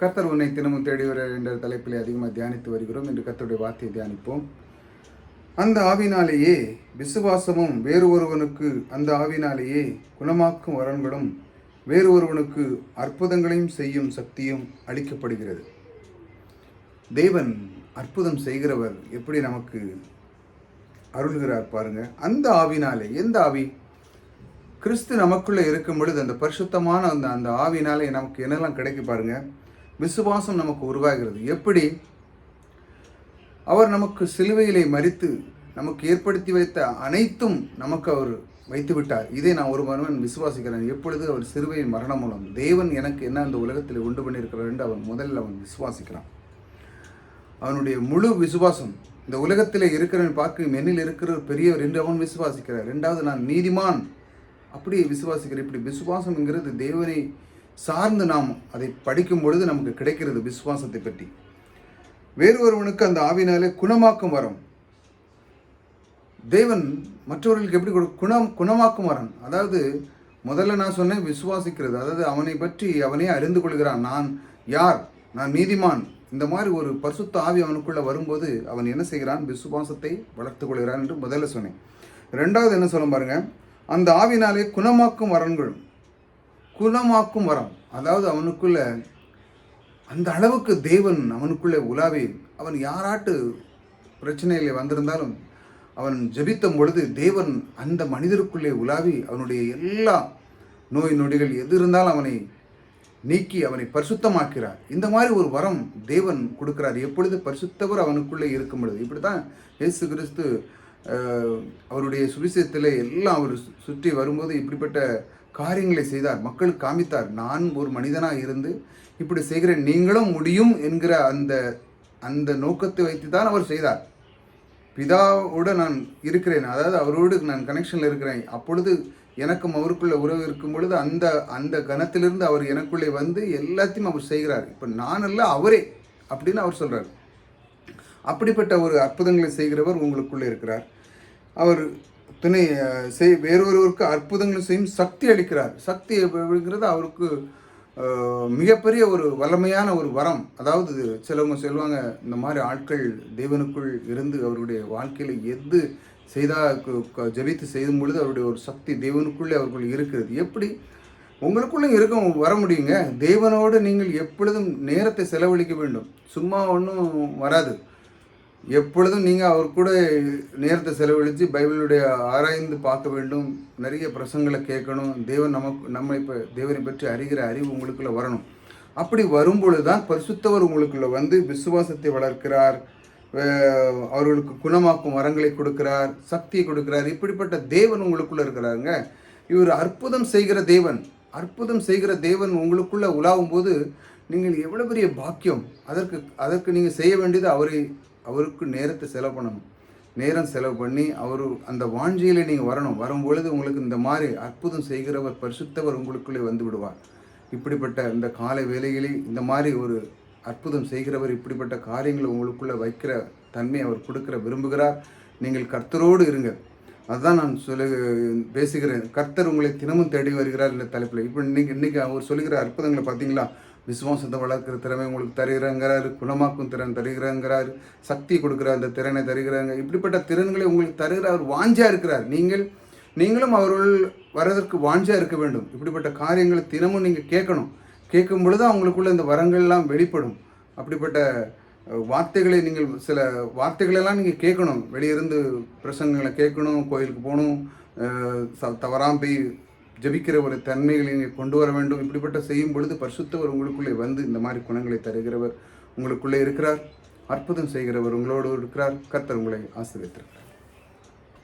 கர்த்தர் உன்னை தினமும் தேடி வர என்ற தலைப்பிலே அதிகமாக தியானித்து வருகிறோம். என்று கர்த்தருடைய வார்த்தையை தியானிப்போம். அந்த ஆவினாலேயே விசுவாசமும் வேறு ஒருவனுக்கு அந்த ஆவினாலேயே குணமாக்கும் வரன்களும் வேறு ஒருவனுக்கு அற்புதங்களையும் செய்யும் சக்தியும் அளிக்கப்படுகிறது. தேவன் அற்புதம் செய்கிறவர் எப்படி நமக்கு அருள்கிறார் பாருங்க. அந்த ஆவினாலே எந்த ஆவி? கிறிஸ்து நமக்குள்ளே இருக்கும் பொழுது அந்த பரிசுத்தமான அந்த அந்த ஆவினாலே நமக்கு என்னெல்லாம் கிடைக்கு பாருங்கள் விசுவாசம் நமக்கு உருவாகிறது. எப்படி? அவர் நமக்கு சிலுவையிலே மறித்து நமக்கு ஏற்படுத்தி வைத்த அனைத்தும் நமக்கு அவர் வைத்து விட்டார். இதை நான் ஒரு மனுவன் விசுவாசிக்கிறேன். எப்பொழுது அவர் சிறுவையின் மரணம் மூலம் தேவன் எனக்கு என்ன அந்த உலகத்தில் உண்டு பண்ணியிருக்கிறார் என்று அவன் முதலில் அவன் விசுவாசிக்கிறான். அவனுடைய முழு விசுவாசம் இந்த உலகத்தில் இருக்கிறவன் பார்க்கும் என்னில் இருக்கிற பெரியவர் என்று அவன் விசுவாசிக்கிறார். ரெண்டாவது நான் நீதிமான். அப்படியே விசுவாசிக்கிறேன். இப்படி விசுவாசம்ங்கிறது தேவனை சார்ந்து நாம் அதை படிக்கும் பொழுது நமக்கு கிடைக்கிறது விசுவாசத்தை பற்றி. வேறு ஒருவனுக்கு அந்த ஆவினாலே குணமாக்கும் வரம். தேவன் மற்றவர்களுக்கு எப்படி கொடு குணம் குணமாக்கும் வரம்? அதாவது முதல்ல நான் சொன்னேன் விசுவாசிக்கிறது. அதாவது அவனை பற்றி அவனே அறிந்து கொள்கிறான். நான் யார்? நான் நீதிமான். இந்த மாதிரி ஒரு பரிசுத்த ஆவி அவனுக்குள்ளே வரும்போது அவன் என்ன செய்கிறான்? விசுவாசத்தை வளர்த்து கொள்கிறான் என்று முதல்ல சொன்னேன். ரெண்டாவது என்ன சொல்ல பாருங்க? அந்த ஆவினாலே குணமாக்கும் வரன்களும் குலமாக்கும் வரம். அதாவது அவனுக்குள்ள அந்த அளவுக்கு தேவன் அவனுக்குள்ளே உலாவி அவன் யாராட்டு பிரச்சனையில் வந்திருந்தாலும் அவன் ஜபித்தும் பொழுது தேவன் அந்த மனிதருக்குள்ளே உலாவி அவனுடைய எல்லா நோய் நொடிகள் எது இருந்தாலும் அவனை நீக்கி அவனை பரிசுத்தமாக்கிறார். இந்த மாதிரி ஒரு வரம் தேவன் கொடுக்கிறார். எப்பொழுது பரிசுத்தவர் அவனுக்குள்ளே இருக்கும் பொழுது இப்படி தான் இயேசு கிறிஸ்து அவருடைய சுவிசேஷத்தில் எல்லாம் அவர் சுற்றி வரும்போது இப்படிப்பட்ட காரியங்களை செய்தார் மக்களுக்கு காமித்தார். நான் ஒரு மனிதனாக இருந்து இப்படி செய்கிறேன் நீங்களும் முடியும் என்கிற அந்த அந்த நோக்கத்தை வைத்து தான் அவர் செய்தார். பிதாவோடு நான் இருக்கிறேன் அதாவது அவரோடு நான் கனெக்ஷனில் இருக்கிறேன். அப்பொழுது எனக்கும் அவருக்குள்ள உறவு இருக்கும் பொழுது அந்த அந்த கணத்திலிருந்து அவர் எனக்குள்ளே வந்து எல்லாத்தையும் அவர் செய்கிறார். இப்போ நான் அல்ல அவரே அப்படின்னு அவர் சொல்கிறார் அப்படிப்பட்ட ஒரு அற்புதங்களை செய்கிறவர் உங்களுக்குள்ளே இருக்கிறார். அவர் துணை செய் வேறொருவருக்கு அற்புதங்களை செய்யும் சக்தி அளிக்கிறார். சக்தி அப்படிங்கிறது அவருக்கு மிகப்பெரிய ஒரு வல்லமையான ஒரு வரம். அதாவது சிலவங்க சொல்லுவாங்க இந்த மாதிரி ஆட்கள் தேவனுக்குள் இருந்து அவருடைய வாழ்க்கையில் எது செய்தால் ஜெபித்து செய்யும் பொழுது அவருடைய ஒரு சக்தி தேவனுக்குள்ளே அவர்கள் இருக்கிறது. எப்படி? உங்களுக்குள்ளே இருக்க வர முடியுங்க. தேவனோடு நீங்கள் எப்பொழுதும் நேரத்தை செலவழிக்க வேண்டும். சும்மா ஒன்றும் வராது. எப்பொழுதும் நீங்கள் அவர் கூட நேரத்தை செலவழித்து பைபிளுடைய ஆராய்ந்து பார்க்க வேண்டும். நிறைய பிரசங்களை கேட்கணும். தேவன் நமக்கு நம்ம இப்போ தேவனை பற்றி அறிகிற அறிவு உங்களுக்குள்ளே வரணும். அப்படி வரும்பொழுது தான் பரிசுத்தவர் உங்களுக்குள்ளே வந்து விசுவாசத்தை வளர்க்கிறார். அவர்களுக்கு குணமாக்கும் வரங்களை கொடுக்கிறார். சக்தியை கொடுக்கிறார். இப்படிப்பட்ட தேவன் உங்களுக்குள்ளே இருக்கிறாருங்க. இவர் அற்புதம் செய்கிற தேவன். அற்புதம் செய்கிற தேவன் உங்களுக்குள்ளே உலாவும் போது நீங்கள் எவ்வளோ பெரிய பாக்கியம். அதற்கு அதற்கு நீங்கள் செய்ய வேண்டியது அவரை அவருக்கு நேரத்தை செலவு பண்ணணும். நேரம் செலவு பண்ணி அவர் அந்த வாஞ்சியில் நீங்கள் வரணும். வரும் பொழுது உங்களுக்கு இந்த மாதிரி அற்புதம் செய்கிறவர் பரிசுத்தவர் உங்களுக்குள்ளே வந்து விடுவார். இப்படிப்பட்ட இந்த காலை வேலைகளில் இந்த மாதிரி ஒரு அற்புதம் செய்கிறவர் இப்படிப்பட்ட காரியங்களை உங்களுக்குள்ளே வைக்கிற தன்மை அவர் கொடுக்கிற விரும்புகிறார். நீங்கள் கர்த்தரோடு இருங்க அதுதான் நான் சொல்லு பேசுகிறேன். கர்த்தர் உங்களை தினமும் தேடி வருகிறார் இந்த தலைப்பில். இப்போ இன்னைக்கு இன்றைக்கி அவர் சொல்லுகிற அற்புதங்களை பார்த்தீங்களா? விசுவாசத்தை வளர்க்குற திறமை உங்களுக்கு தருகிறாங்கிறாரு குணமாக்கும் திறன் தருகிறாங்கிறார் சக்தி கொடுக்குற அந்த திறனை தருகிறாங்க. இப்படிப்பட்ட திறன்களை உங்களுக்கு தருகிற அவர் வாஞ்சாக இருக்கிறார். நீங்கள் நீங்களும் அவர்கள் வரதற்கு வாஞ்சாக இருக்க வேண்டும். இப்படிப்பட்ட காரியங்களை தினமும் நீங்கள் கேட்கணும். கேட்கும் பொழுது அவங்களுக்குள்ள இந்த வரங்கள்லாம் வெளிப்படும். அப்படிப்பட்ட வார்த்தைகளை நீங்கள் சில வார்த்தைகளெல்லாம் நீங்கள் கேட்கணும். வெளியிருந்து பிரசங்களை கேட்கணும் கோயிலுக்கு போகணும் ச- தவறாம போய் ஜெபிக்கிற ஒரு தன்மைகளை நீங்கள் கொண்டு வர வேண்டும். இப்படிப்பட்ட செய்யும் பொழுது பரிசுத்தவர் உங்களுக்குள்ளே வந்து இந்த மாதிரி குணங்களை தருகிறவர் உங்களுக்குள்ளே இருக்கிறார். அற்புதம் செய்கிறவர் உங்களோடு இருக்கிறார். கர்த்தர் உங்களை ஆசிரியத்திருக்கிறார்